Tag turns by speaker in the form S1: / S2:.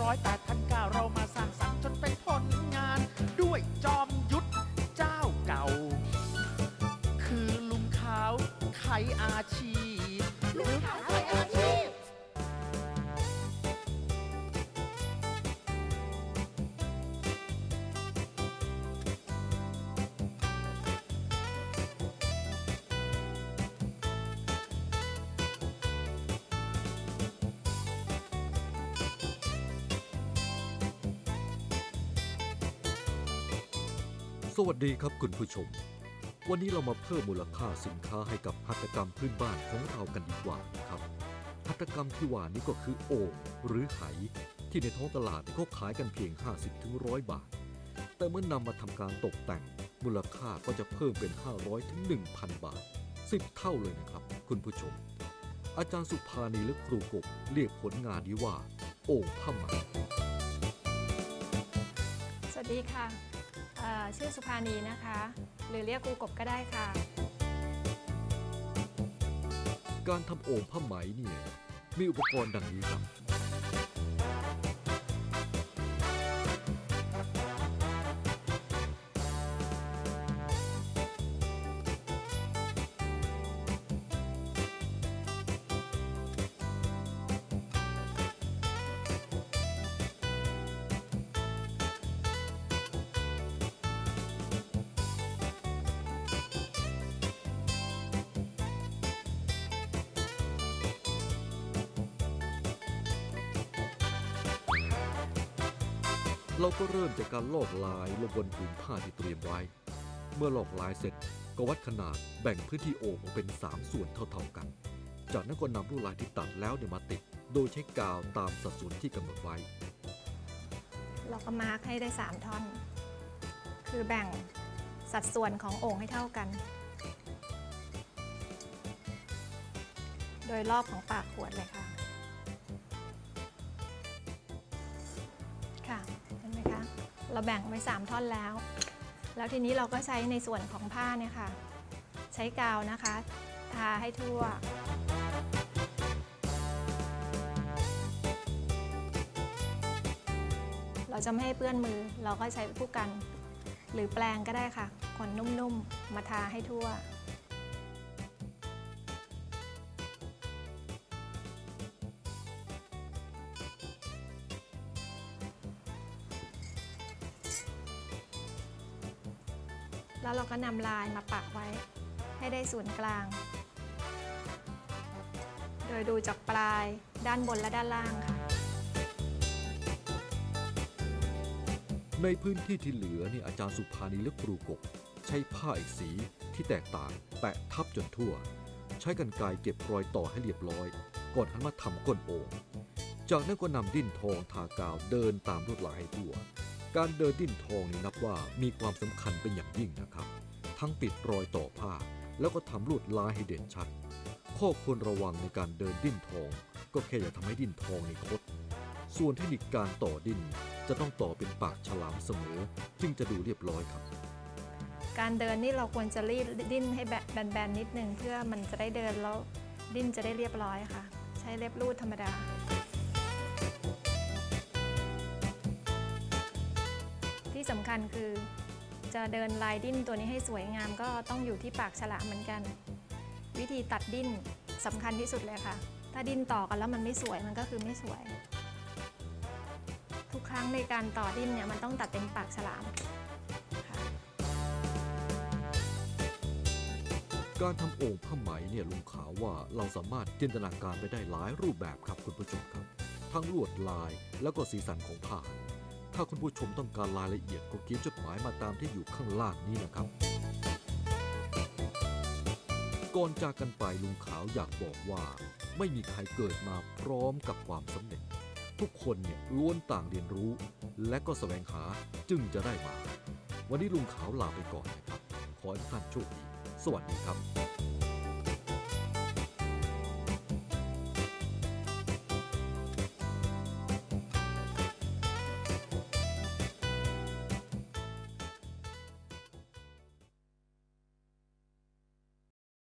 S1: ร้อยแปดพันเก้าเรามาสร้างสรรค์จนเป็นผลงาน ด้วยจอมยุทธเจ้าเก่า คือลุงขาวไขอาชีพ
S2: ลุงขาว
S3: สวัสดีครับคุณผู้ชม วันนี้เรามาเพิ่มมูลค่าสินค้าให้กับหัตถกรรมพื้นบ้านของเรากันดีกว่านะครับหัตถกรรมที่ว่านี้ก็คือโอ่งหรือไหที่ในท้องตลาดเขาขายกันเพียง 50-100ถึงบาท แต่เมื่อนำมาทำการตกแต่ง มูลค่าก็จะเพิ่มเป็น 500ถึง1,000 บาท 10 เท่าเลยนะครับ คุณผู้ชม อาจารย์สุภานีและครูกบเรียกผลงานนี้ว่า โอ่งผ้าไหม
S4: สวัสดีค่ะ ชื่อสุภานีนะคะ หรือเรียกครูกบก็ได้ค่ะ
S3: การทำโอ่งผ้าไหมเนี่ยมีอุปกรณ์ดังนี้ครับ เราก็เริ่มจากการลอกลายลงบนผืนผ้าที่เตรียมไว้ เมื่อลอกลายเสร็จก็วัดขนาดแบ่งพื้นที่โอ่งออกเป็น 3 ส่วนเท่าๆกัน จากนั้นก็นำลวดลายที่ตัดแล้วเนี่ยมาติด โดยใช้กาวตามสัดส่วนที่กำหนดไว้
S4: เราก็มาร์คให้ได้ 3 ท่อน คือแบ่งสัดส่วนของโอ่งให้เท่ากัน โดยรอบของปากขวดเลยค่ะ ค่ะ เราแบ่งไว้ 3 ท่อนแล้ว แล้วทีนี้เราก็ใช้ในส่วนของผ้าเนี่ยค่ะ ใช้กาวนะคะ ทาให้ทั่ว เราจะไม่ให้เปื้อนมือ เราก็ใช้ผู้กัน หรือแปรงก็ได้ค่ะขนนุ่มๆ มาทาให้ทั่ว แล้วเราก็นำลายมาปักไว้ ให้ได้ศูนย์กลาง โดยดูจากปลายด้านบนและด้านล่างค่ะ
S3: ในพื้นที่ที่เหลือเนี่ยอาจารย์สุภานีและครูกบใช้ผ้าอีกสีที่แตกต่างแปะทับจนทั่ว ใช้กันไกเก็บรอยต่อให้เรียบร้อย ก่อนหันมาทำก้นโอ่งจากนั้นก็นำดิ้นทองทากาวเดินตามลวดลายให้ทั่ว การเดินดิ้นทองนี่นับว่ามีความสำคัญเป็นอย่างยิ่งนะครับ ทั้งปิดรอยต่อผ้า แล้วก็ทำลวดลายให้เด่นชัด ข้อควรระวังในการเดินดิ้นทอง ก็แค่อย่าทำให้ดิ้นทองในคด ส่วนเทคนิคการต่อดิ้นจะต้องต่อเป็นปากฉลามเสมอ จึงจะดูเรียบร้อยครับ
S4: การเดินนี่เราควรจะรีดดิ้นให้แบนๆนิดนึงเพื่อมันจะได้เดินแล้วดิ้นจะได้เรียบร้อยค่ะ ใช้เล็บรูดธรรมดา ที่สำคัญคือ จะเดินลายดิ้นตัวนี้ให้สวยงามก็ต้องอยู่ที่ปากฉลามเหมือนกัน วิธีตัดดิ้นสำคัญที่สุดเลยค่ะ ถ้าดิ้นต่อกันแล้วมันไม่สวยมันก็คือไม่สวย ทุกครั้งในการต่อดิ้นเนี่ยมันต้องตัดเป็นปากฉลาม
S3: การทำโอ่งผ้าไหมเนี่ยลุงขาวว่าเราสามารถจินตนาการไปได้หลายรูปแบบครับคุณผู้ชมครับ ทั้งลวดลายแล้วก็สีสันของผ้า ถ้าคุณผู้ชมต้องการรายละเอียดก็เขียนจดหมายมาตามที่อยู่ข้างล่างนี้นะครับ ก่อนจากกันไปลุงขาวอยากบอกว่า ไม่มีใครเกิดมาพร้อมกับความสำเร็จ ทุกคนเนี่ยล้วนต่างเรียนรู้ และก็แสวงหาจึงจะได้มา วันนี้ลุงขาวลาไปก่อนนะครับ ขอให้ท่านโชคดี สวัสดีครับ